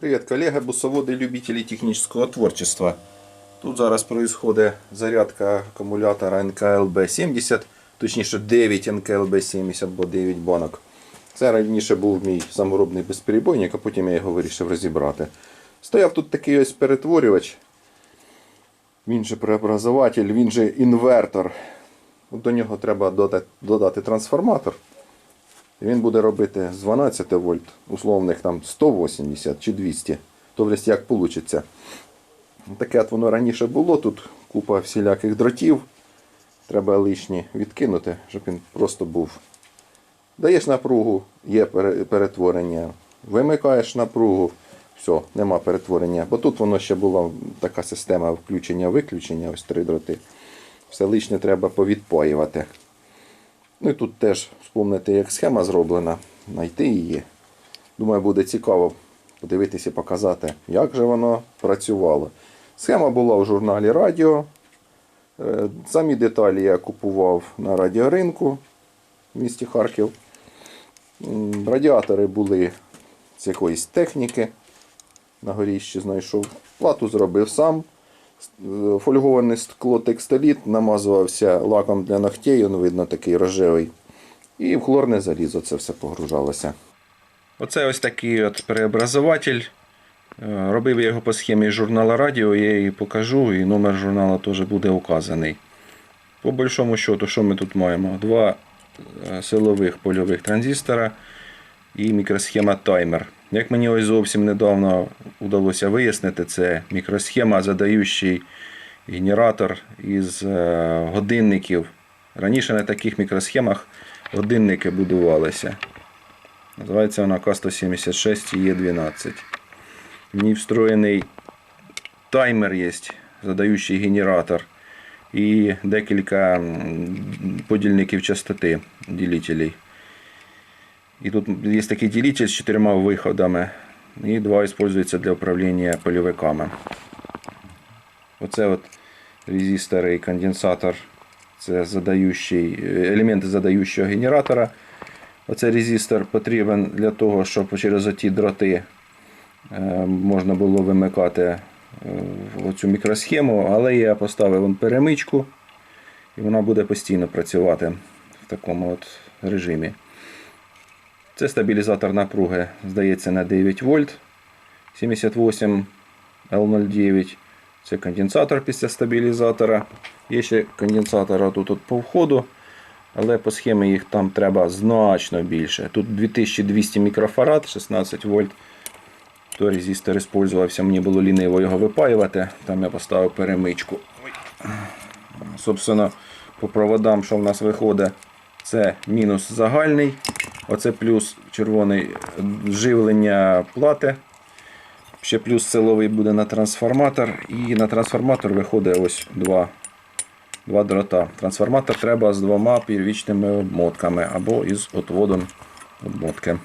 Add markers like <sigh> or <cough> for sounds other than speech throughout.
Привет, коллега, бусоводы и любители технического творчества. Тут зараз происходит зарядка акумулятора НКЛБ-70, точніше 9 НКЛБ-70, бо 9 банок. Це раніше був мій саморобний безперебойник, а потім я його вирішив розібрати. Стояв тут такий ось перетворювач. Він же преобразователь, він же інвертор. До нього треба додати трансформатор. Він буде робити з 12 вольт, условних там 180 чи 200. Тобто як вийде. Таке от воно раніше було, тут купа всіляких дротів. Треба лишні відкинути, щоб він просто був. Даєш напругу, є перетворення. Вимикаєш напругу, все, нема перетворення. Бо тут воно ще була така система включення-виключення, ось три дроти. Все лишнє треба повідпаювати. Ну і тут теж вспомнити, як схема зроблена, знайти її. Думаю, буде цікаво подивитися і показати, як же воно працювало. Схема була в журналі Радіо. Е, Самі деталі я купував на радіоринку в місті Харків. Радіатори були з якоїсь техніки. На горіщі знайшов. Плату зробив сам. Е, Фольговане скло текстоліт намазувався лаком для ногтей, він видно такий рожевий. І в хлорне залізо це все погружалося. Оце ось такий от преобразователь. Е, Робив я його по схемі журнала Радіо, я її покажу, і номер журнала теж буде указаний. По большому счету, що ми тут маємо? Два е, силових польових транзистора і мікросхема таймер. Як мені ось зовсім недавно вдалося вияснити, це мікросхема, задаючий генератор із е, годинників. Раніше на таких мікросхемах годинники будувалися. Називається вона К176 Е12. В ній встроєний таймер є, задаючий генератор. І декілька подільників частоти ділителей. І тут є такий ділитель з чотирма виходами. І два використовуються для управління польовиками. Оце от резистор і конденсатор. Це задаючий, елементи задаючого генератора. Оцей резистор потрібен для того, щоб через оті дроти е, можна було вимикати е, оцю мікросхему, але я поставив перемичку і вона буде постійно працювати в такому от режимі. Це стабілізатор напруги, здається, на 9 вольт 78 L09. Це конденсатор після стабілізатора. Є ще конденсатора тут от по входу, але по схемі їх там треба значно більше. Тут 2200 мікрофарад, 16 вольт. То резистор використовувався, мені було ліниво його випаювати. Там я поставив перемичку. Собственно, по проводам, що в нас виходить, це мінус загальний. Оце плюс червоний е, живлення плати. Ще плюс силовий буде на трансформатор. І на трансформатор виходить ось два, два дрота. Трансформатор треба з двома первічними обмотками або із отводом обмотки.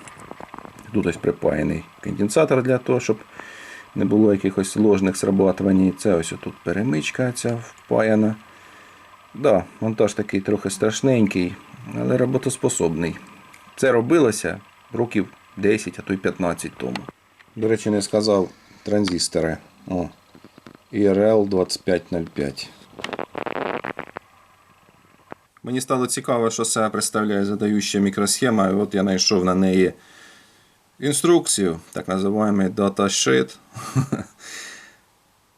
Тут ось припаяний конденсатор для того, щоб не було якихось ложних срабатувань. Це ось тут перемичка ця впаяна. Да, монтаж такий трохи страшненький, але роботоспособний. Це робилося років 10, а то й 15 тому. До речі, не сказав транзистори. О, IRL 2505. Мені стало цікаво, що це представляє задаюча мікросхема. От я знайшов на неї інструкцію, так називаємо datasheet. <laughs>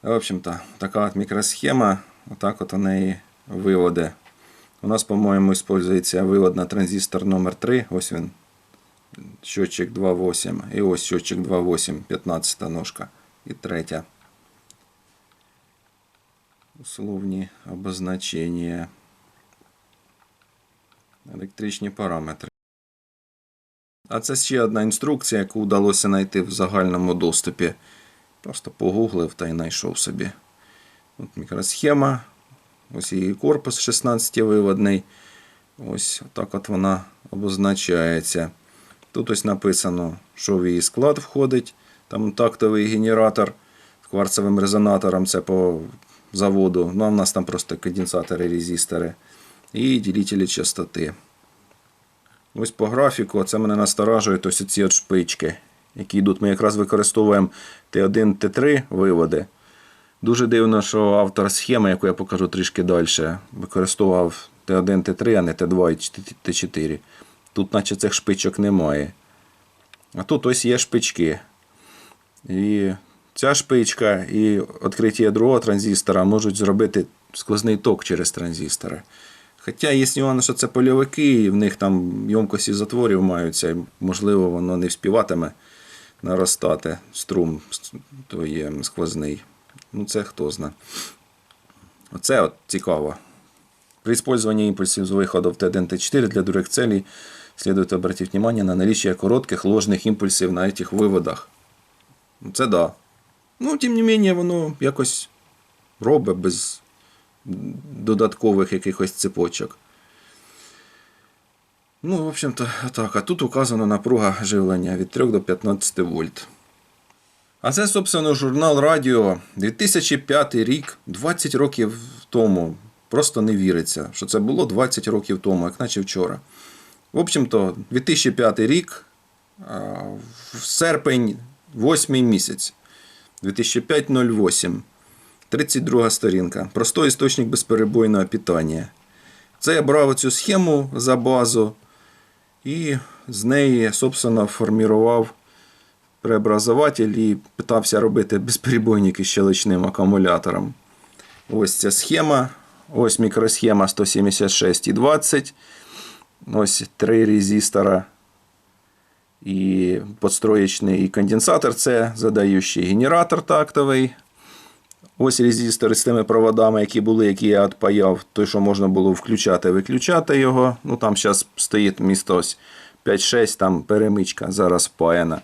В общем-то, така от мікросхема, отак от у неї виводи. У нас, по-моєму, використовується вивод на транзистор номер 3 Ось він. Счетчик 2.8. І ось счетчик 2.8, 15 ножка. І третя. Условні обозначення. Електричні параметри. А це ще одна інструкція, яку вдалося знайти в загальному доступі. Просто погуглив та й знайшов собі. От мікросхема. Ось її корпус 16-виводний. Ось так от вона обозначається. Тут ось написано, що в її склад входить. Там тактовий генератор з кварцевим резонатором, це по заводу. Ну, а в нас там просто конденсатори, резистори. І ділителі частоти. Ось по графіку, це мене насторажує ось ці от шпички. які йдуть. Ми якраз використовуємо Т1, Т3 виводи. Дуже дивно, що автор схеми, яку я покажу трішки далі, використовував Т1, Т3, а не Т2 і Т4. Тут, наче цих шпичок немає. А тут ось є шпички. І ця шпичка і відкриття другого транзистора можуть зробити сквозний ток через транзистори. Хоча є нюанс, що це польовики, і в них там ємкості затворів маються, і, можливо, воно не вспіватиме наростати струм то є сквозний. Ну, це хто зна. Оце от цікаво. При использовании импульсов с выхода в Т1, Т4 для других целей следует обратить внимание на наличие коротких ложных импульсів на этих виводах. Це да. Ну, тим не менее, воно якось робить без додаткових якихось цепочок. Ну, в общем-то, так. А тут указана напруга живлення від 3 до 15 вольт. А це, собственно, журнал Радіо 2005 рік, 20 років тому. Просто не віриться, що це було 20 років тому, як наче вчора. В общем-то, 2005 рік, в серпень, 8 місяць. 2005-08. 32 сторінка. Простой істочник безперебойного питання. Це я брав цю схему за базу і з неї, собственно, формував преобразователь і питався робити безперебойники з щелочним акумулятором. Ось ця схема. Ось мікросхема 176 і 20. Ось три резистора і подстроєчний конденсатор. Це задаючий генератор тактовий. Ось резистори з тими проводами, які були, які я відпаяв. Той, що можна було включати, виключати його. Ну Там зараз стоїть місто 5-6, там перемичка зараз впаяна.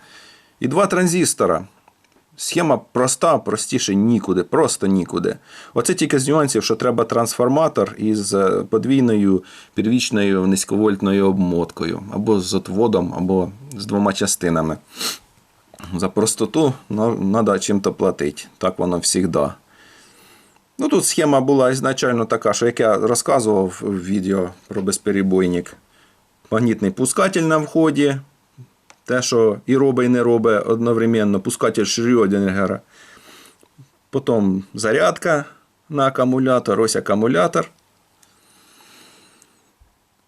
І два транзистора. Схема проста, простіше нікуди, просто нікуди. Оце тільки з нюансів, що треба трансформатор із е, подвійною підвічною низьковольтною обмоткою, або з отводом, або з двома частинами. За простоту треба чим-то платити. Так воно завжди. Ну, тут схема була ізначально така, що як я розказував в відео про безперебойник. Магнітний пускатель на вході. Те, що і робить, і не робить одновременно, пускатель Шрёдінгера. Потім зарядка на акумулятор, ось акумулятор.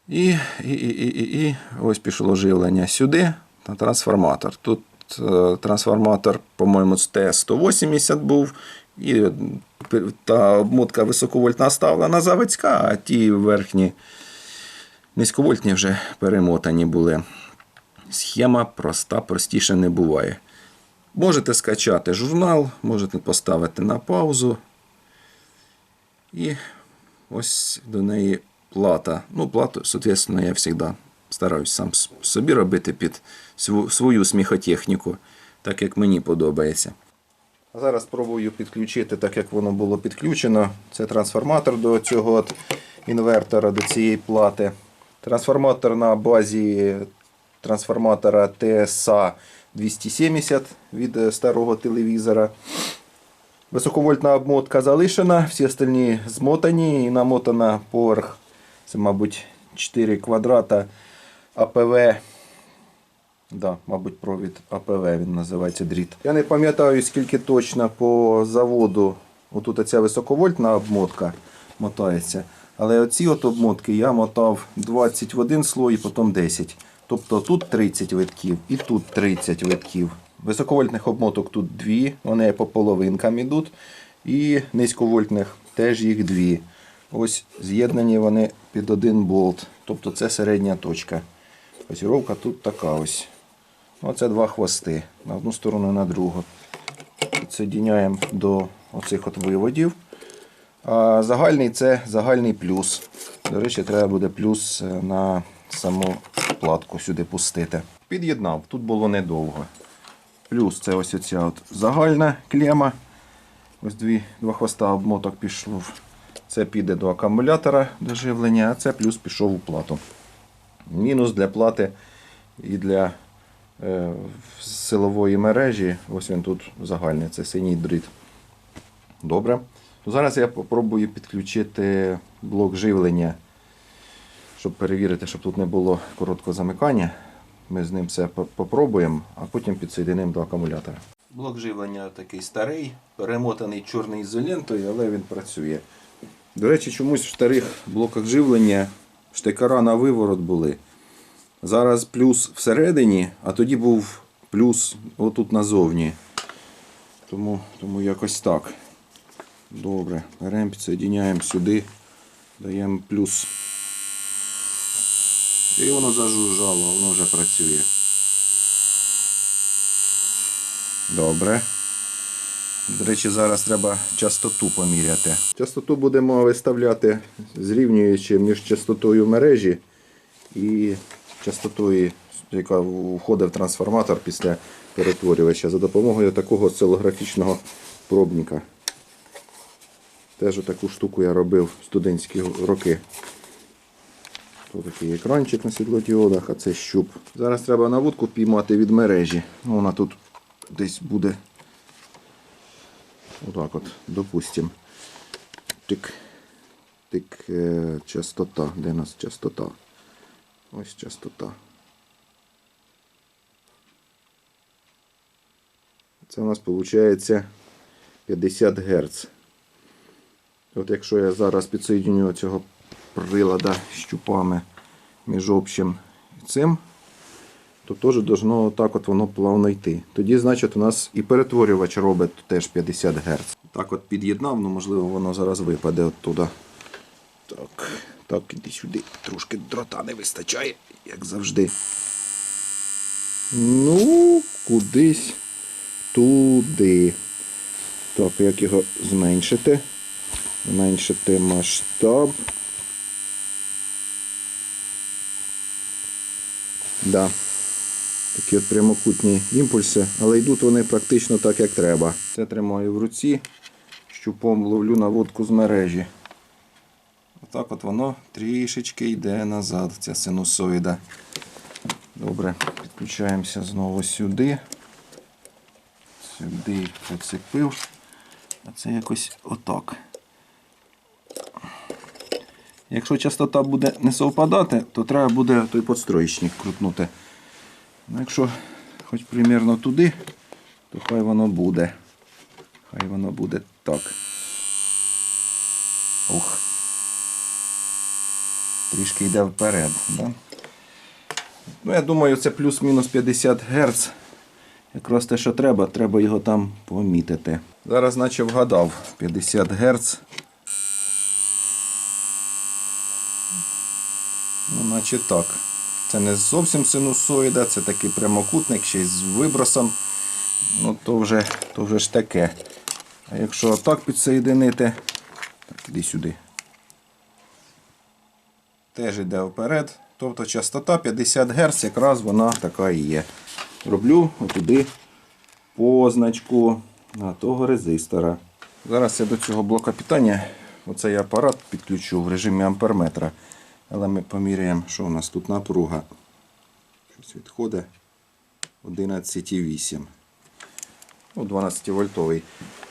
І, і, і, і, і ось пішло живлення сюди на трансформатор. Тут е, трансформатор, по-моєму, з Т180 був. І та обмотка високовольтна ставлена заводська, а ті верхні низьковольтні вже перемотані були. Схема проста, простіше не буває. Можете скачати журнал, можете поставити на паузу. І ось до неї плата. Ну, плату, соответственно, я завжди стараюсь сам собі робити під свою сміхотехніку, так як мені подобається. А зараз спробую підключити, так як воно було підключено. Це трансформатор до цього інвертора, до цієї плати. Трансформатор на базі трансформатора TSA 270 від е, старого телевізора. Високовольтна обмотка залишена, всі остальні змотані і намотана поверх. Це, мабуть, 4 квадрата АПВ. Да, Мабуть, провід АПВ він називається дріт. Я не пам'ятаю, скільки точно по заводу отут оця високовольтна обмотка мотається. Але оці от обмотки я мотав 20 в один слой, потім 10. Тобто тут 30 витків і тут 30 витків. Високовольтних обмоток тут дві, вони по половинкам йдуть. І низьковольтних теж їх дві. Ось з'єднані вони під один болт. Тобто це середня точка. Позіровка тут така ось. Оце два хвости. На одну сторону на другу. Підсоединяємо до оцих от виводів. А загальний це загальний плюс. До речі, треба буде плюс е, на саму платку сюди пустити. Під'єднав, тут було недовго. Плюс це ось оця от загальна клема. Ось дві, два хвоста обмоток пішло. Це піде до акумулятора до живлення, а це плюс пішов у плату. Мінус для плати і для е, силової мережі. Ось він тут загальний, це синій дріт. Добре. Зараз я спробую підключити блок живлення щоб перевірити, щоб тут не було короткого замикання. ми з ним все по- попробуємо, а потім підсоєдинимо до акумулятора. Блок живлення такий старий, перемотаний чорною ізолентою, але він працює. До речі, чомусь в старих блоках живлення штекара на виворот були. Зараз плюс всередині, а тоді був плюс отут назовні. Тому, тому якось так. Добре, беремо, підсоєдняємо сюди, даємо плюс. І воно зажужжало, воно вже працює. Добре. До речі, зараз треба частоту поміряти. Частоту будемо виставляти зрівнюючи між частотою мережі і частотою, яка входить в трансформатор після перетворювача за допомогою такого осцилографічного пробника. Теж таку штуку я робив в студентські роки. Такий екранчик на світлодіодах, а це щуп. Зараз треба наводку піймати від мережі. Ну, вона тут десь буде. Отак от, допустим. Тик. Тик е, частота. Де у нас частота? Ось частота. Це у нас виходить 50 Гц. От якщо я зараз підсоєдню цього прилада щупами між общим і цим, то теж должно так от воно плавно йти. Тоді, значить, у нас і перетворювач робить теж 50 Гц. Так от під'єднав, ну можливо, воно зараз випаде оттуда. Так, так, іди сюди. Трошки дрота не вистачає, як завжди. Ну, кудись туди. Так, як його зменшити? Зменшити масштаб. Да. Такі от прямокутні імпульси, але йдуть вони практично так, як треба. Це тримаю в руці, щупом ловлю наводку з мережі. Отак от воно трішечки йде назад, ця синусоїда. Добре, підключаємося знову сюди. Сюди поцепив. А це якось отак. Якщо частота буде не совпадати, то треба буде той подстроєчник крутнути. Ну, якщо хоч примірно туди, то хай воно буде. Хай воно буде так. Ух. Трішки йде вперед. Да? Ну, я думаю, це плюс-мінус 50 Гц. Якраз те, що треба, треба його там помітити. Зараз наче вгадав 50 Гц. Ну, наче так. Це не зовсім синусоїда, це такий прямокутник, ще й з вибросом. Ну, то вже, то вже ж таке. А якщо так підсоєдинити, так, іди сюди. Теж йде вперед. Тобто частота 50 Гц, якраз вона така і є. Роблю отуди позначку на того резистора. Зараз я до цього блока питання оцей апарат підключу в режимі амперметра. Але ми поміряємо, що у нас тут напруга. Щось відходить 11,8. Ну, 12 вольтовий.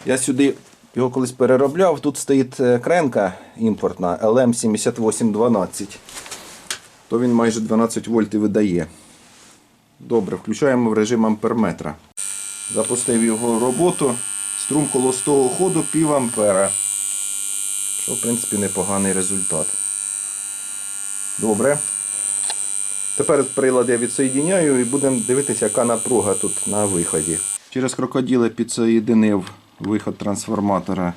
Я сюди його колись переробляв. Тут стоїть е, кренка імпортна LM7812. То він майже 12 вольт видає. Добре, включаємо в режим амперметра. Запустив його роботу. Струм холостого ходу пів ампера. Що, в принципі, непоганий результат. Добре. Тепер прилад я відсоєдняю і будемо дивитися, яка напруга тут на виході. Через крокоділи підсоєдинив виход трансформатора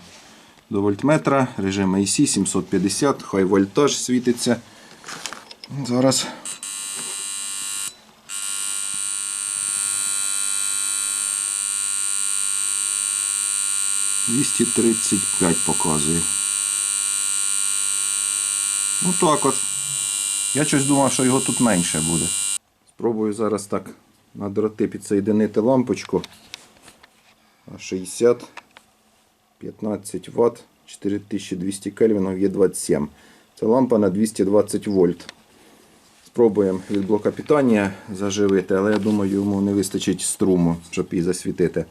до вольтметра, режим AC 750, хай вольтаж світиться. Зараз. Двісті тридцять показує. Ну так от. Я щось думав, що його тут менше буде. Спробую зараз так на дроти підсоєдинити лампочку. 60, 15 Вт, 4200 кельвінів є 27. Це лампа на 220 вольт. Спробуємо від блока питання заживити, але я думаю, йому не вистачить струму, щоб її засвітити.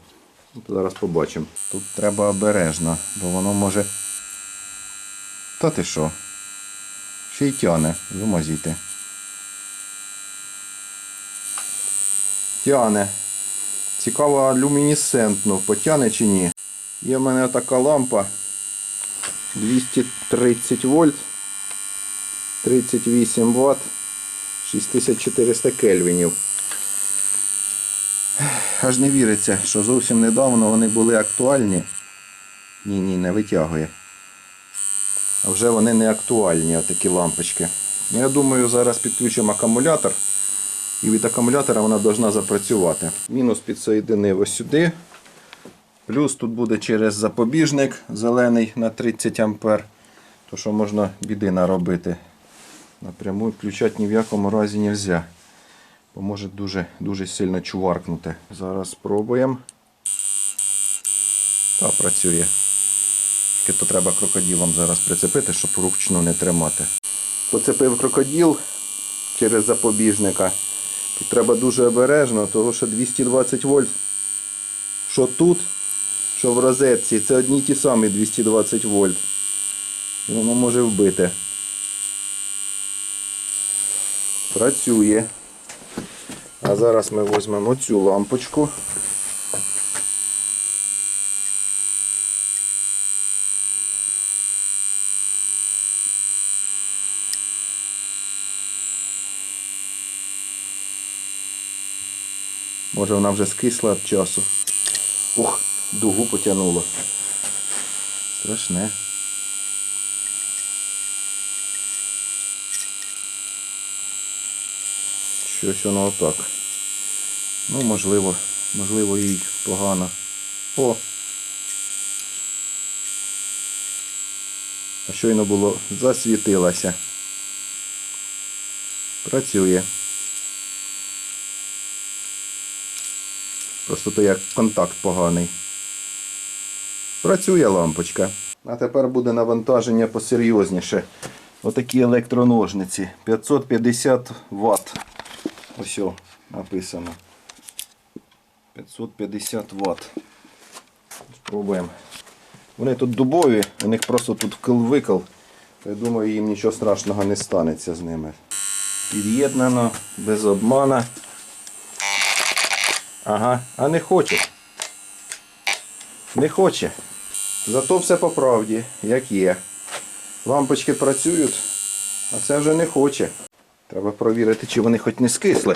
Зараз побачимо. Тут треба обережно, бо воно може. Та ти що? Ще й тяне, вимазійте. Тяне. Цікаво, люмінесцентну, потяне чи ні. Є в мене така лампа 230 вольт, 38 Вт, 6400 кельвінів. Аж не віриться, що зовсім недавно вони були актуальні. Ні, ні, не витягує. Вже вони не актуальні, такі лампочки. Ну, Я думаю, зараз підключимо акумулятор. І від акумулятора вона повинна запрацювати. Мінус підсоєдинив ось сюди. Плюс тут буде через запобіжник зелений на 30 А. То що можна біди наробити. Напряму включати ні в якому разі не можна. Бо може дуже, дуже сильно чуваркнути. Зараз спробуємо. Та працює. Тільки то треба крокодилом зараз прицепити, щоб вручну не тримати. Поцепив крокодил через запобіжника. Тут треба дуже обережно, тому що 220 вольт. Що тут, що в розетці, це одні ті самі 220 вольт. І воно може вбити. Працює. А зараз ми візьмемо цю лампочку. Може вона вже скисла від часу. Ух, дугу потягнуло. Страшне. Щось воно отак. Ну, можливо, можливо, їй погано. О! А щойно було засвітилася. Працює. Просто то як контакт поганий. Працює лампочка. А тепер буде навантаження посерйозніше. Отакі електроножниці. 550 Вт. Ось написано. 550 Вт. Спробуємо. Вони тут дубові, у них просто тут вкл-викл. Я думаю, їм нічого страшного не станеться з ними. Під'єднано, без обмана. Ага, а не хоче. Не хоче. Зато все по правді, як є. Лампочки працюють, а це вже не хоче. Треба провірити, чи вони хоч не скисли.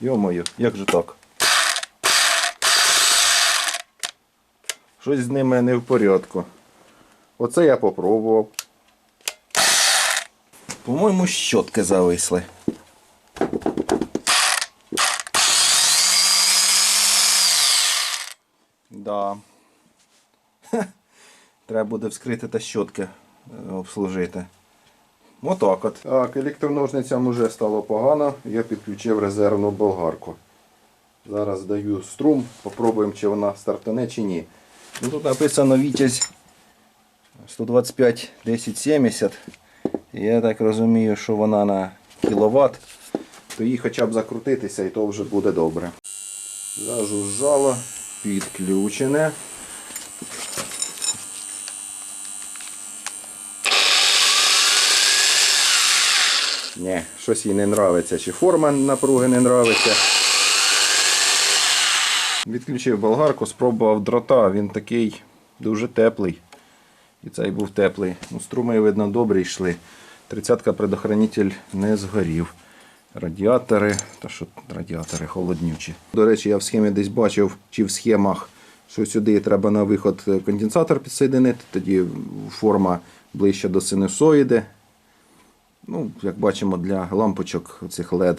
Йо-моє, як же так? Щось з ними не в порядку. Оце я попробував. По-моєму, щотки зависли. Да. <laughs> Треба буде вскрити та щотки е, обслужити. Отак от. Так, електроножницям вже стало погано. Я підключив резервну болгарку. Зараз даю струм, попробуємо, чи вона стартане чи ні. Ну, тут написано Вітязь 125 1070. Я так розумію, що вона на кіловат, то їй хоча б закрутитися і то вже буде добре. Зажужжало, підключене. Ні, щось їй не нравиться, чи форма напруги не нравиться. Відключив болгарку, спробував дрота, він такий дуже теплий. І цей був теплий. Ну, Струми, видно, добре йшли. Тридцятка предохранитель не згорів. Радіатори, та що радіатори холоднючі. До речі, я в схемі десь бачив, чи в схемах, що сюди треба на виход конденсатор підсоєдинити, тоді форма ближче до синусоїди. Ну, як бачимо, для лампочок цих LED,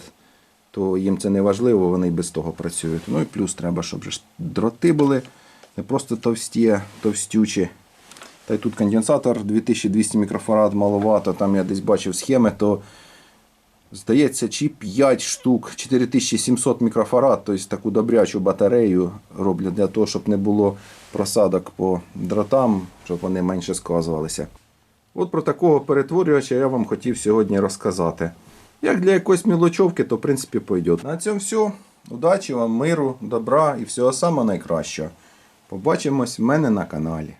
то їм це не важливо, вони без того працюють. Ну і плюс треба, щоб ж дроти були не просто товсті, товстючі. Та й тут конденсатор 2200 мікрофарад маловато, там я десь бачив схеми, то здається, чи 5 штук, 4700 мікрофарад, тобто таку добрячу батарею роблять для того, щоб не було просадок по дротам, щоб вони менше сказувалися. От про такого перетворювача я вам хотів сьогодні розказати. Як для якоїсь мілочовки, то в принципі пойде. На цьому все. Удачі вам, миру, добра і всього самого найкращого. Побачимось в мене на каналі.